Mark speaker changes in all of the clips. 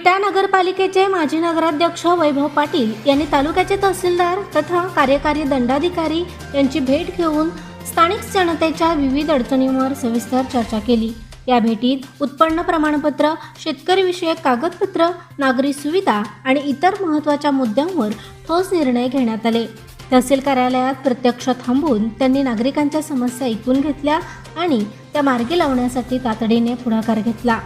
Speaker 1: नगरपालिकेचे माजी नगराध्यक्ष वैभव पाटील यांनी तालुक्याचे तहसीलदार तथा कार्यकारी दंडाधिकारी यांची भेट घेऊन स्थानिक जनतेच्या विविध अडचणींवर सविस्तर चर्चा केली. या भेटीत उत्पन्न प्रमाणपत्र शेतकरी विषयक कागदपत्र नागरी सुविधा आणि इतर महत्त्वाच्या मुद्द्यांवर ठोस निर्णय घेण्यात आले. तहसील कार्यालयात प्रत्यक्ष थांबून त्यांनी नागरिकांच्या समस्या ऐकून घेतल्या आणि त्या मार्गी लावण्यासाठी तातडीने पुढाकार घेतला.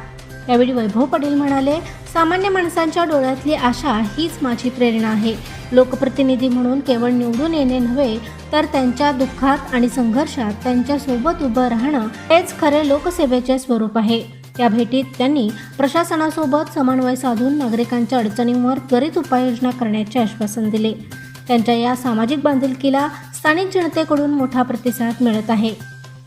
Speaker 1: यावेळी वैभव पाटील म्हणाले सामान्य माणसांच्या डोळ्यातली आशा हीच माझी प्रेरणा आहे. लोकप्रतिनिधी म्हणून केवळ निवडून येणे नव्हे तर त्यांच्या दुःखात आणि संघर्षात त्यांच्यासोबत उभं राहणं हेच खरे लोकसेवेचे स्वरूप आहे. या भेटीत त्यांनी प्रशासनासोबत समन्वय साधून नागरिकांच्या अडचणींवर त्वरित उपाययोजना करण्याचे आश्वासन दिले. त्यांच्या या सामाजिक बांधिलकीला स्थानिक जनतेकडून मोठा प्रतिसाद मिळत आहे.